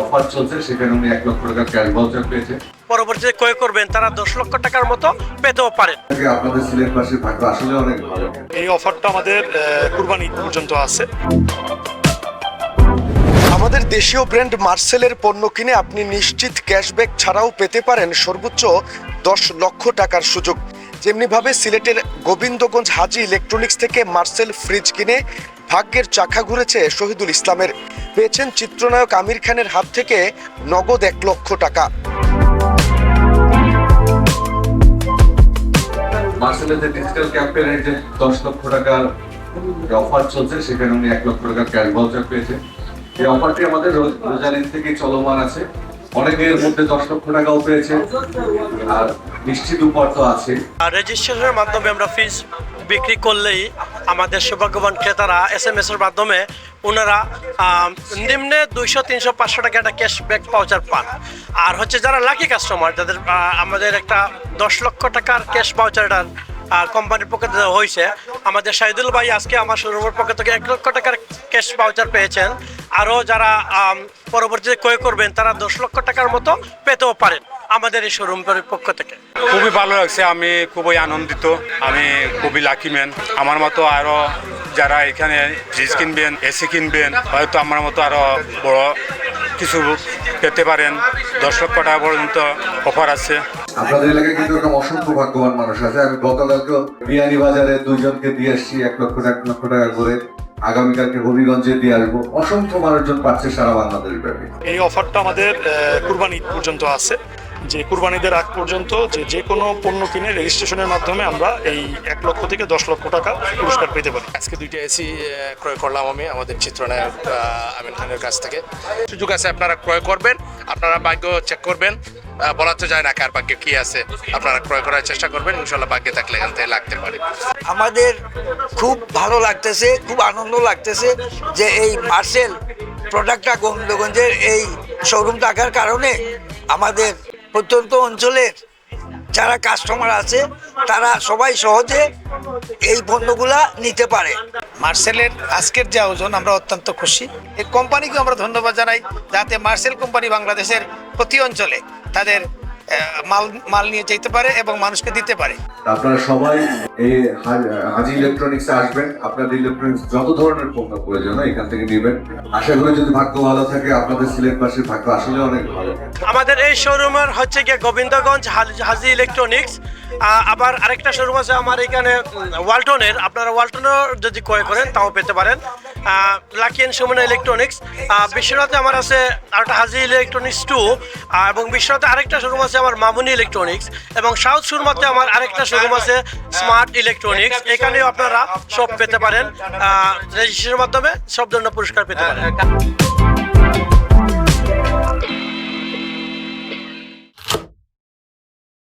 Offer চলছে সেখানে উনি এক লক্ষ টাকার ক্যাশ ভাউচার পেয়েছে। পরবর্তীতে ক্রয় করবেন তারা দশ লক্ষ টাকার মতো পেতেও পারেন। আপনাদের সিলেটবাসীর ভাগ্য আসলে অনেক ভালো। এই অফারটা আমাদের আহ, কুরবানি পর্যন্ত আছে। আমাদের দেশীয় ব্র্যান্ড মার্সেলের পণ্য কিনে আপনি নিশ্চিত ক্যাশব্যাক ছাড়াও পেতে পারেন সর্বোচ্চ দশ লক্ষ টাকার সুযোগ। যেমনিভাবে সিলেটের গোবিন্দগঞ্জ হাজি ইলেকট্রনিক্স থেকে মার্সেল ফ্রিজ কিনে ভাগ্যের চাকা ঘুরেছে শহীদুল ইসলামের। পেয়েছেন চিত্রনায়ক আমির খানের হাত থেকে নগদ এক লক্ষ টাকা। মার্সেলের যে ডিজিটাল ক্যাম্পেইনের যে দশ লক্ষ টাকার অফার চলছে, সেখানে উনি এক লক্ষ টাকার ক্যাশ ভাউচার পেয়েছে এই অফারটি আমাদের রোজ- রোজালিন থেকে চলমান আছে। অনেকের মধ্যে দশ লক্ষ টাকাও পেয়েছে। আর নিশ্চিত উপহার তো আছে। রেজিস্ট্রেশনের মাধ্যমে আমরা ফিজ বিক্রি করলেই আমাদের সৌভাগ্যবান ক্রেতারা এস এম এস এর মাধ্যমে ওনারা নিম্নে দুইশো, তিনশো, পাঁচশো টাকা একটা ক্যাশব্যাক পাউচার পান। আর হচ্ছে যারা লাকি কাস্টমার যাদের আমাদের একটা দশ লক্ষ টাকার ক্যাশ পাউচারটা কোম্পানির পক্ষ থেকে হয়েছে, আমাদের শাহিদুল ভাই আজকে আমার শোরুমের পক্ষ থেকে এক লক্ষ টাকার ক্যাশ পাউচার পেয়েছেন। আরও যারা পরবর্তীতে ক্রয় করবেন, তারা দশ লক্ষ টাকার মতো পেতেও পারেন আমাদের এই শোরুমের পক্ষ থেকে। খুবই ভালো লাগছে আমি খুবই আনন্দিত আমি খুবই লাকি ম্যান আমার মতো আরও যারা এখানে ফ্রিজ কিনবেন এসি কিনবেন হয়তো আমার মতো আরও বড় কিছু পেতে পারেন। দশ লক্ষ টাকা পর্যন্ত অফার আছে। আপনাদের এলাকায় কিন্তু এরকম অসংখ্য ভাগ্যবান মানুষ আছে। আমি গতকালকে বিয়ানি বাজারে দুইজনকে দিয়ে আসছি এক লক্ষ এক লক্ষ টাকা করে। আগামীকালকে হবিগঞ্জে দিয়ে আসব। অসংখ্য মানুষজন পাচ্ছে সারা বাংলাদেশ ব্যাপী। এই অফারটা আমাদের কুরবানি পর্যন্ত আছে। যে কুরবানিদের আগ পর্যন্ত যে যে কোনো পণ্য কিনে রেজিস্ট্রেশনের মাধ্যমে আমরা এই এক লক্ষ থেকে দশ লক্ষ টাকা পুরস্কার পেতে পারি। আজকে দুইটা এসি ক্রয় করলাম আমি আমাদের চিত্রনায়ক আমিন খানের কাছ থেকে। সুযোগ আছে আপনারা ক্রয় করবেন আপনারা ভাগ্য চেক করবেন বলা তো যায় না কার ভাগ্যে কি আছে। আপনারা ক্রয় করার চেষ্টা করবেন ইনশাল্লাহ ভাগ্যে থাকলে এখান থেকে লাগতে পারে। আমাদের খুব ভালো লাগতেছে খুব আনন্দ লাগতেছে যে এই মার্সেল প্রোডাক্টটা গোবিন্দগঞ্জের এই শোরুম থাকার কারণে আমাদের প্রত্যন্ত অঞ্চলের যারা কাস্টমার আছে, তারা সবাই সহজে এই পণ্যগুলা নিতে পারে। মার্সেলের আজকের যে ওজন আমরা অত্যন্ত খুশি। এই কোম্পানিকে আমরা ধন্যবাদ জানাই, যাতে মার্সেল কোম্পানি বাংলাদেশের প্রতি অঞ্চলে তাদের মাল মাল নিয়ে যেতে পারে এবং মানুষকে দিতে পারে। আপনারা সবাই এই হাজি ইলেকট্রনিক্স আসবেন। আপনাদের ইলেকট্রনিক্স যত ধরনের পণ্য প্রয়োজন এখান থেকে নেবেন। আশা করি যদি ভাগ্য ভালো থাকে আপনাদের সিলেট পাশে ভাগ্য আসলে অনেক ভালো। আমাদের এই শোরুমের হচ্ছে গিয়ে গোবিন্দগঞ্জ হাজি ইলেকট্রনিক্স আবার আরেকটা শোরুম আছে আমার এখানে ওয়ালটনের আপনারা ওয়ালটনের যদি ক্রয় করেন, তাও পেতে পারেন। লাকিয়েন সুমনা ইলেকট্রনিক্স বিশ্বনাথে আমার আছে আরেকটা হাজি ইলেকট্রনিক্স টু এবং বিশ্বনাথে আরেকটা শোরুম আছে আমার মামুনি ইলেকট্রনিক্স এবং সাউথ সুরমাতে আমার আরেকটা শোরুম আছে স্মার্ট ইলেকট্রনিক্স এখানেও আপনারা সব পেতে পারেন। রেজিস্ট্রেশনের মাধ্যমে সব ধরনের পুরস্কার পেতে পারেন।